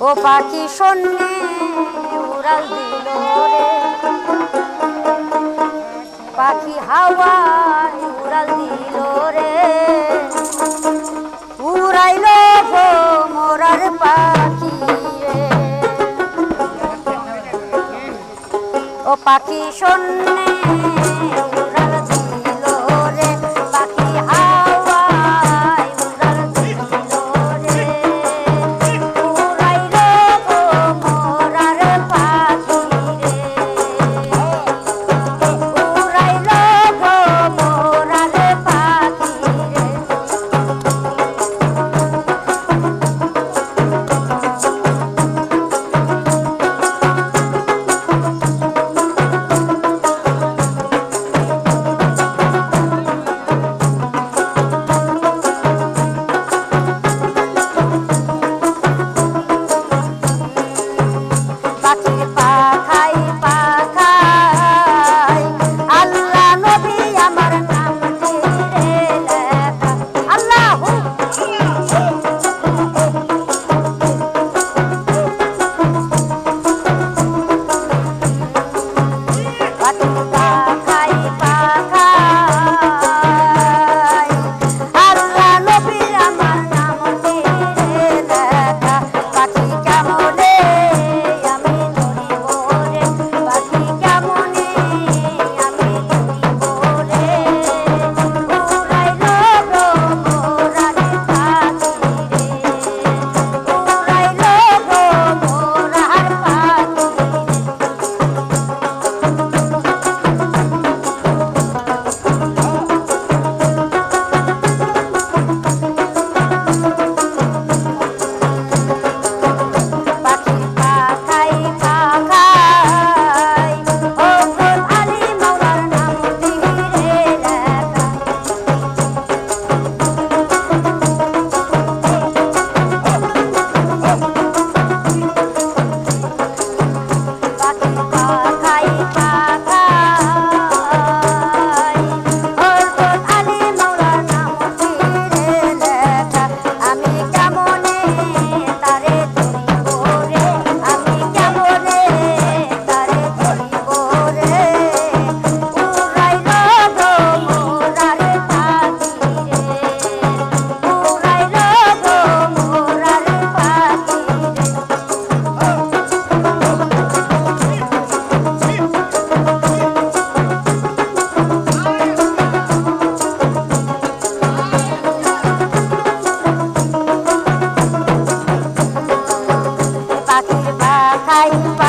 ও পাখি শোনে উড়াল দিল রে। পাখি হাওয়ায় উড়াল দিল রে। উড়াইল মোরার পাখি রে। ও পাখি শোনে পাখি পাখাই